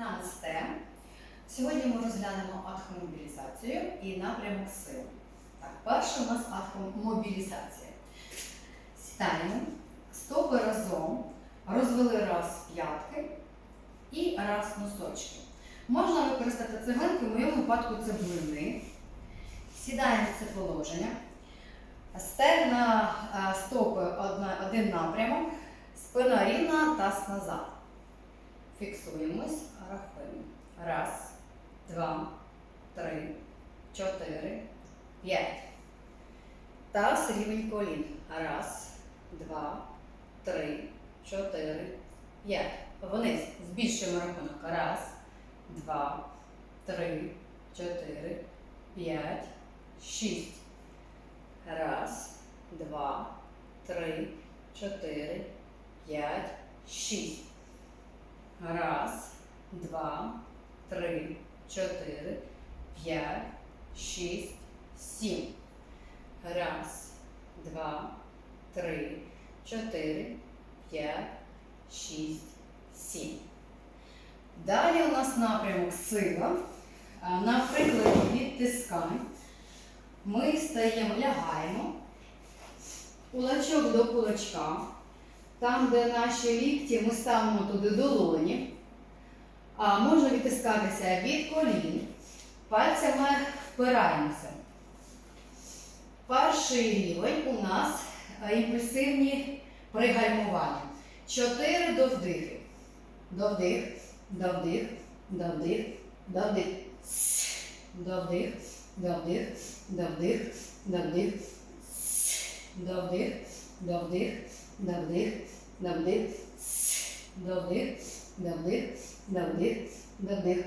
Намасте. Сьогодні ми розглянемо атхомобілізацію і напрямок сил. Так, перше у нас атхомобілізація. Сідаємо, стопи разом, розвели раз п'ятки і раз носочки. Можна використати цеглинки, в моєму випадку це блини. Сідаємо в це положення. Стегна стопи один напрямок, спина рівна, таз назад. Фіксуємось, рахуємо. Раз, два, три, чотири, п'ять. Таз рівень колін. Раз, два, три, чотири, п'ять. Вниз. Збільшуємо рахунок. Раз, два, три, чотири, п'ять, шість. Раз, два, три, чотири, п'ять, шість. Раз, два, три, чотири, п'ять, шість, сім. Раз, два, три, чотири, п'ять, шість, сім. Далі у нас напрямок сила. А, На прикладі відтискань ми стаємо, лягаємо, кулачок до кулачка. Там, де наші лікті, ми ставимо туди долоні. А можна відтискатися від колін. Пальцями впираємося. Перший рівень у нас е, імпульсивні пригальмування. Чотири до вдихи. До вдих, до вдих, до вдих, до вдих. С. До вдих, до вдих, до вдих, до вдих. До вдих, до вдих.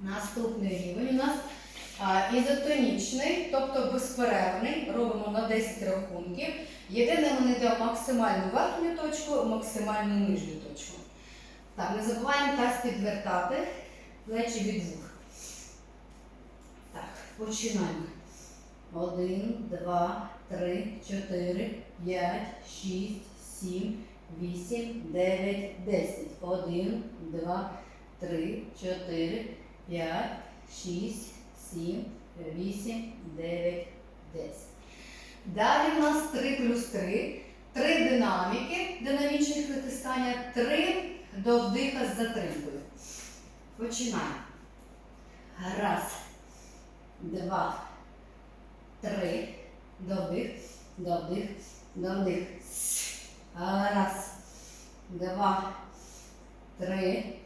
Наступний рівень у нас ізотонічний, тобто безперервний. Робимо на 10 рахунків. Єдине, ми не йдемо максимальну верхню точку, максимальну нижню точку. Так, не забуваємо таз підвертати, плечі від вух. Так, починаємо. Один, два, три, чотири, п'ять, шість, сім, вісім, дев'ять, десять. Один, два, три, чотири, п'ять, шість, сім, вісім, дев'ять, десять. Далі в нас 3 плюс 3. Три динаміки динамічних витискання, три до вдиха з затримкою. Починаємо. Раз, два, вдих, до вдих, до вдих. Раз, два, три.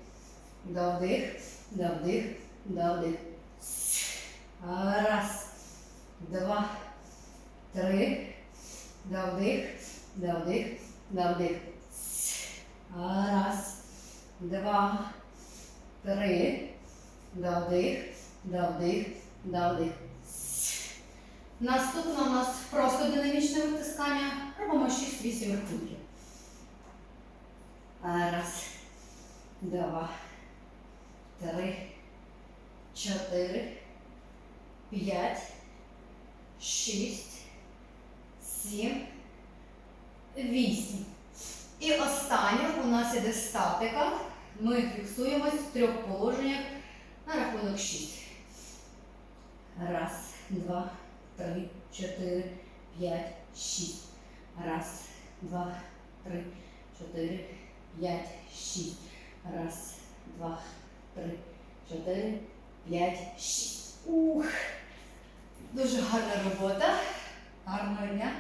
До вдих, до вдих, до вдих. Раз, два, три. До вдих, до вдих, до вдих. Раз, два, три. До вдих, до вдих, до вдих. Наступне у нас просто динамічне витискання. Робимо 6-8 рахунків. Раз, два, три, чотири, п'ять, шість, сім, вісім. І останнє у нас іде статика. Ми фіксуємось в трьох положеннях на рахунок 6. Раз, два, три, чотири, п'ять, шість. Раз, два, три, чотири, п'ять, шість. Раз, два, три, чотири, п'ять, шість. Ух! Дуже гарна робота. Гарного дня.